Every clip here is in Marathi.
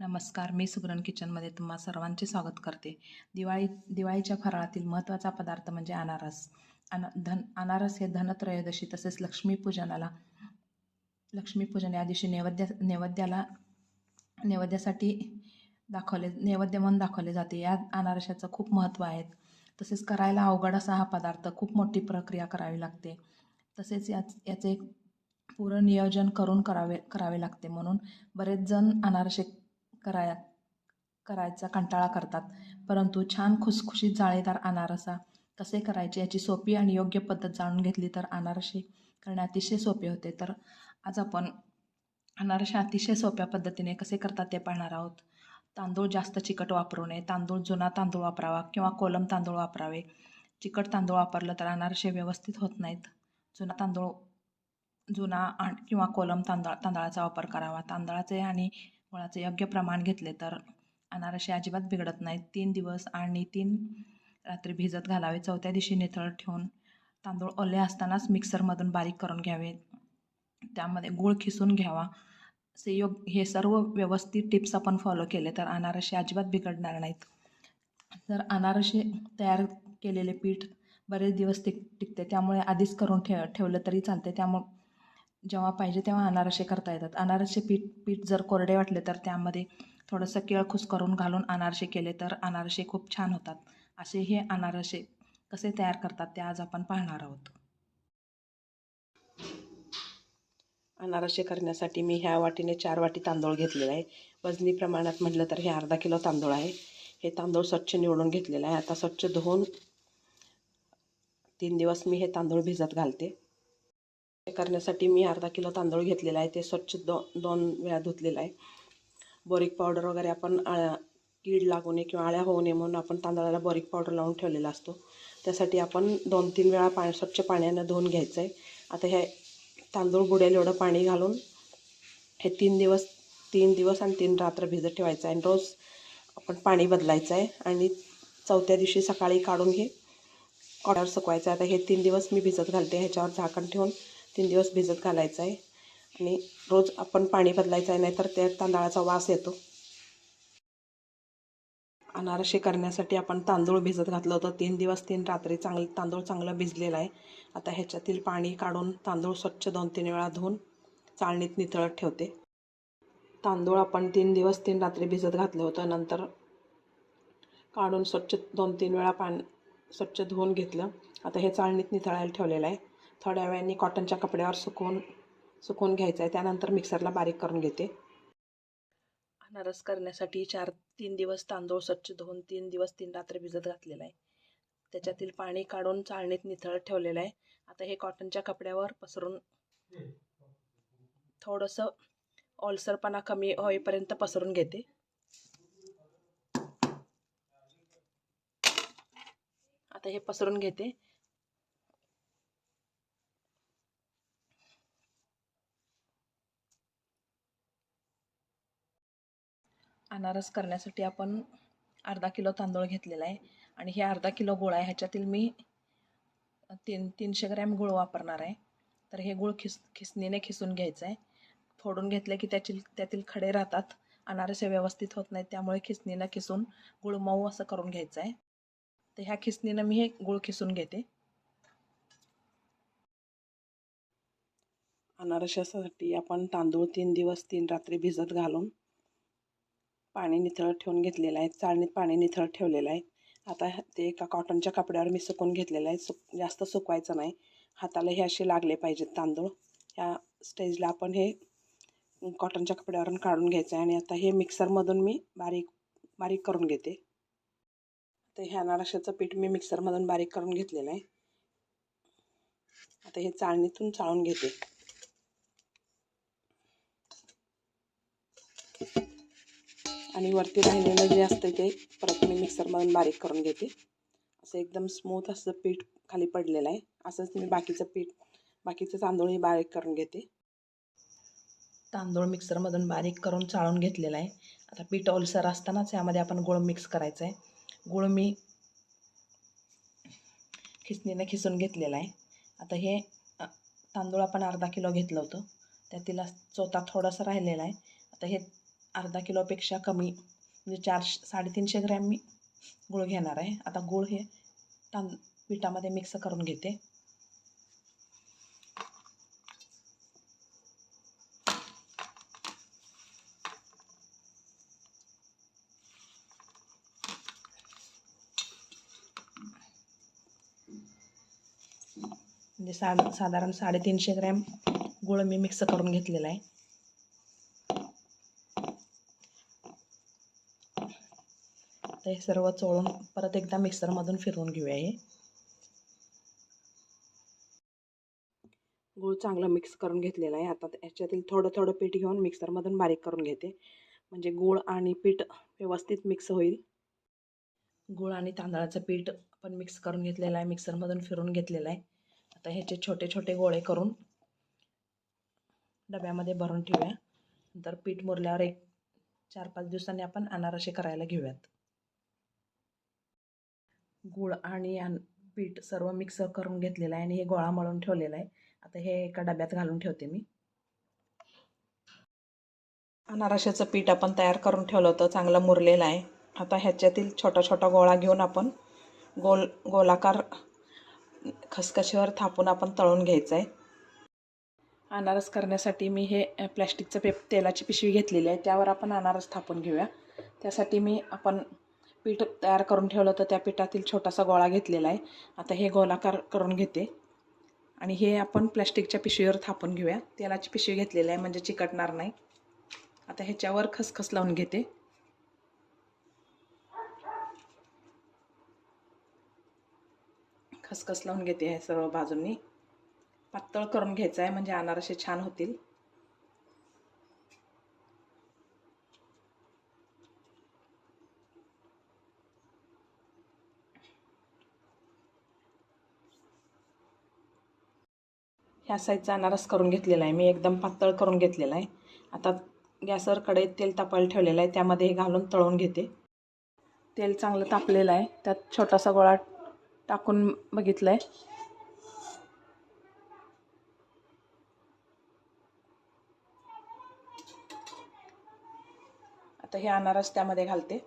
नमस्कार मी सुगरण किचनमध्ये तुम्हा सर्वांचे स्वागत करते. दिवाळी दिवाळीच्या फराळातील महत्त्वाचा पदार्थ म्हणजे अनारस. अन धन अनारस हे धनत्रयोदशी तसेच लक्ष्मीपूजनाला लक्ष्मीपूजन या दिवशी नैवेद्य नैवेद्याला नैवेद्यासाठी दाखवले नैवेद्य म्हणून दाखवले जाते. या अनारशाचं खूप महत्त्व आहे. तसेच करायला अवघड असा हा पदार्थ खूप मोठी प्रक्रिया करावी लागते. तसेच याच याचे पूर्ण नियोजन करून करावे करावे लागते. म्हणून बरेच जण अनारसे कराया करायचा कंटाळा करतात. परंतु छान खुसखुशीत जाळीदार अनारसा कसे करायचे याची सोपी आणि योग्य पद्धत जाणून घेतली तर अनारसे करणे अतिशय सोपे होते. तर आज आपण अनारसे अतिशय सोप्या पद्धतीने कसे करतात ते पाहणार आहोत. तांदूळ जास्त चिकट वापरू नये. तांदूळ जुना तांदूळ वापरावा किंवा कोलम तांदूळ वापरावे. चिकट तांदूळ वापरलं तर अनारसे व्यवस्थित होत नाहीत. जुना तांदूळ जुना किंवा कोलम तांदळा तांदळाचा वापर करावा. तांदळाचे आणि गुळाचे योग्य प्रमाण घेतले तर अनारसे अजिबात बिघडत नाहीत. तीन दिवस आणि तीन रात्री भिजत घालावे. चौथ्या दिवशी निथळ ठेवून तांदूळ ओले असतानाच मिक्सरमधून बारीक करून घ्यावे. त्यामध्ये गूळ खिसून घ्यावा. असे योग हे सर्व व्यवस्थित टिप्स आपण फॉलो केले तर अनारसे अजिबात बिघडणार नाहीत. तर अनारसे तयार केलेले पीठ बरेच दिवस टिक टिकते त्यामुळे आधीच करून ठेव ठेवलं तरी चालते. त्यामुळे जेव्हा पाहिजे तेव्हा अनारसे करता येतात. अनारसे पीठ पीठ जर कोरडे वाटले तर त्यामध्ये थोडंसं केळखूस करून घालून अनारसे केले तर अनारसे खूप छान होतात. असे हे अनारसे कसे तयार करतात ते आज आपण पाहणार आहोत. अनारसे करण्यासाठी मी ह्या वाटीने चार वाटी तांदूळ घेतलेला आहे. वजनी प्रमाणात म्हटलं तर हे अर्धा किलो तांदूळ आहे. हे तांदूळ स्वच्छ निवडून घेतलेलं आहे. आता स्वच्छ धुवून तीन दिवस मी हे तांदूळ भिजत घालते. करण्यासाठी मी अर्धा किलो तांदूळ घेतलेला आहे. ते स्वच्छ दो दोन वेळा धुतलेलं आहे. बोरिक पावडर वगैरे आपण आळ्या कीड लागू नये किंवा आळ्या होऊ नये म्हणून आपण तांदळाला बोरिक पावडर लावून ठेवलेला असतो. त्यासाठी आपण दोन तीन वेळा पा स्वच्छ पाण्यानं धुवून घ्यायचं आहे. आता हे तांदूळ बुडेल एवढं पाणी घालून हे तीन दिवस तीन दिवस आणि तीन रात्र भिजत ठेवायचं आहे. आणि रोज आपण पाणी बदलायचं आहे. आणि चौथ्या दिवशी सकाळी काढून हे ऑर्डर सुकवायचं आहे. आता हे तीन दिवस मी भिजत घालते. ह्याच्यावर झाकण ठेवून तीन दिवस भिजत घालायचं आहे. आणि रोज आपण पाणी बदलायचं आहे नाहीतर त्या तांदळाचा वास येतो. अनारसे करण्यासाठी आपण तांदूळ भिजत घातलं होतं. तीन दिवस तीन रात्री चांगलं तांदूळ चांगलं भिजलेलं आहे. आता ह्याच्यातील पाणी काढून तांदूळ स्वच्छ दोन तीन वेळा धुवून चाळणीत नितळत ठेवते. तांदूळ आपण तीन दिवस तीन रात्री भिजत घातलं होतं. नंतर काढून स्वच्छ दोन तीन वेळा पाणी स्वच्छ धुवून घेतलं. आता हे चाळणीत नितळायला ठेवलेलं आहे. थोड्या वेळाने कॉटनच्या कपड्यावर सुकवून सुकवून घ्यायचं आहे त्यानंतर मिक्सरला बारीक करून घेते. अनारस करण्यासाठी चार तीन दिवस तांदूळ स्वच्छ धुवून तीन दिवस तीन रात्री भिजत घातलेला आहे. त्याच्यातील पाणी काढून चाळणीत निथळत ठेवलेलं आहे. आता हे कॉटनच्या कपड्यावर पसरून थोडंसं ओलसरपणा कमी होईपर्यंत पसरून घेते. आता हे पसरून घेते. अनारस करण्यासाठी आपण अर्धा किलो तांदूळ घेतलेला आहे. आणि हे अर्धा किलो गुळ आहे. ह्याच्यातील मी तीन तीनशे ग्रॅम गुळ वापरणार आहे. तर हे गुळ खिस खिसणीने खिसून घ्यायचं आहे. फोडून घेतले की त्याची त्यातील खडे राहतात. अनारसे व्यवस्थित होत नाहीत. त्यामुळे खिसणीनं खिसून गुळ मऊ असं करून घ्यायचं आहे. तर ह्या खिसणीनं मी हे गुळ खिसून घेते. अनारशासाठी आपण तांदूळ तीन दिवस तीन रात्री भिजत घालून पाणी निथळत ठेवून घेतलेलं आहे. चाळणीत पाणी निथळत ठेवलेलं आहे. आता ते एका कॉटनच्या कपड्यावर मी सुकून घेतलेलं आहे. सुक जास्त सुकवायचं नाही. हाताला हे असे लागले पाहिजेत तांदूळ. ह्या स्टेजला आपण हे कॉटनच्या कपड्यावरून काढून घ्यायचं आहे आणि आता हे मिक्सरमधून मी बारीक बारीक करून घेते. तर ह्या अनारशाचं पीठ मी मिक्सरमधून बारीक करून घेतलेलं आहे. आता हे चाळणीतून चाळून घेते. आणि वरती राहिलेलं जे असतं ते परत मी मिक्सरमधून बारीक करून घेते. असं एकदम स्मूथ असं पीठ खाली पडलेलं आहे. असंच मी बाकीचं पीठ बाकीचं तांदूळही बारीक करून घेते. तांदूळ मिक्सरमधून बारीक करून चाळून घेतलेला आहे. आता पीठ ओलसर असतानाच यामध्ये आपण गुळ मिक्स करायचं आहे. गुळ मी खिसणीनं खिसून घेतलेला आहे. आता हे तांदूळ आपण अर्धा किलो घेतलं होतं. त्यातील चोथा थोडासा राहिलेला आहे. आता हे अर्धा किलोपेक्षा कमी म्हणजे चार साडेतीनशे ग्रॅम मी गूळ घेणार आहे. आता गूळ हे तांद पिठामध्ये मिक्स करून घेते. म्हणजे सा साधारण साडेतीनशे ग्रॅम गुळ मी मिक्स करून घेतलेला आहे. आता हे सर्व चोळून परत एकदा मिक्सरमधून फिरवून घेऊया हे. गूळ चांगलं मिक्स करून घेतलेलं आहे. आता याच्यातील थोडं थोडं पीठ घेऊन मिक्सरमधून बारीक करून घेते. म्हणजे गूळ आणि पीठ व्यवस्थित मिक्स होईल. गूळ आणि तांदळाचं पीठ आपण मिक्स करून घेतलेलं आहे. मिक्सरमधून फिरून घेतलेलं आहे. आता ह्याचे छोटे छोटे गोळे करून डब्यामध्ये भरून ठेवूया. नंतर पीठ मुरल्यावर एक चार पाच दिवसांनी आपण अनारसे करायला घेऊयात. गूळ आणि अन पीठ सर्व मिक्स करून घेतलेलं आहे आणि हे गोळा मळून ठेवलेला आहे. आता हे एका डब्यात घालून ठेवते मी. अनारशाचं पीठ आपण तयार करून ठेवलं होतं चांगलं मुरलेलं आहे. आता ह्याच्यातील छोटा छोटा गोळा घेऊन आपण गोल गोलाकार खसखशीवर थापून आपण तळून घ्यायचं आहे. अनारस करण्यासाठी मी हे प्लॅस्टिकचं पेप तेलाची पिशवी घेतलेली आहे. त्यावर आपण अनारस थापून घेऊया. त्यासाठी मी आपण पीठ तयार करून ठेवलं तर त्या पिठातील छोटासा गोळा घेतलेला आहे. आता हे गोलाकार करून घेते. आणि हे आपण प्लॅस्टिकच्या पिशवीवर थापून घेऊया. तेलाची पिशवी घेतलेली आहे म्हणजे चिकटणार नाही. आता ह्याच्यावर खसखस लावून घेते. खसखस लावून घेते हे सर्व बाजूंनी. पातळ करून घ्यायचं आहे म्हणजे अनारसे छान होतील. ह्या साईजचा अनारस करून घेतलेला आहे. मी एकदम पातळ करून घेतलेला आहे. आता गॅसवर कढईत तेल तापायला ठेवलेलं आहे. त्यामध्ये हे घालून तळून घेते. तेल चांगलं तापलेलं आहे. त्यात छोटासा गोळा टाकून बघितलं आहे आता हे अनारस त्यामध्ये घालते.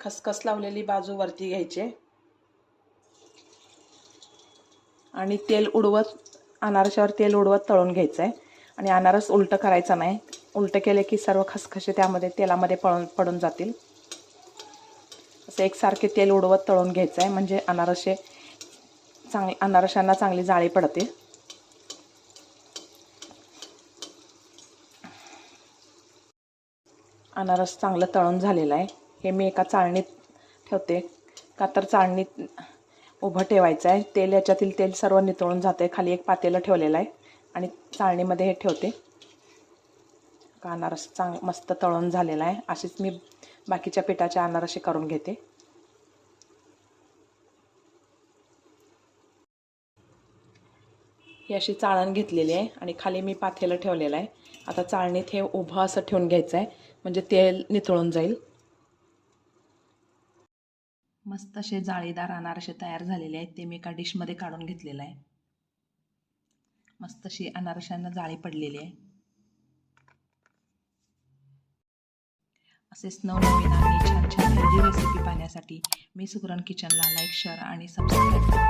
खसखस लावलेली बाजू वरती घ्यायची आणि तेल उडवत अनारशावर तेल उडवत तळून घ्यायचं आहे आणि अनारस उलटं करायचं नाही. उलटं केले की सर्व खसखसे त्यामध्ये तेलामध्ये पळून पडून जातील. असं एकसारखे तेल उडवत तळून घ्यायचं आहे म्हणजे अनारसे चांग अनारशांना चांगली जाळी पडते अनारस चांगलं तळून झालेलं आहे. हे मी एका चाळणीत ठेवते. का तर चाळणीत उभं ठेवायचं आहे. तेल याच्यातील तेल सर्व नितळून जाते खाली एक पातेलं ठेवलेलं आहे. आणि चाळणीमध्ये हे ठेवते. का अनारस चांग मस्त तळून झालेला आहे. अशीच मी बाकीच्या पिठाचे अनारसे करून घेते. ही अशी चाळण घेतलेली आहे. आणि खाली मी पातेलं ठेवलेलं आहे. आता चाळणीत हे उभं असं ठेवून घ्यायचं आहे. म्हणजे तेल नितळून जाईल. मस्त असे जाळीदार अनारसे तयार झालेले आहेत. ते मी एका डिशमध्ये काढून घेतलेलं आहे. मस्त अशी अनारशांना जाळी पडलेली आहे. असेच नवनवीन आणि छान छान हेल्दी रेसिपी पाहण्यासाठी मी सुगरण किचनला लाईक शेअर आणि सबस्क्राईब करा.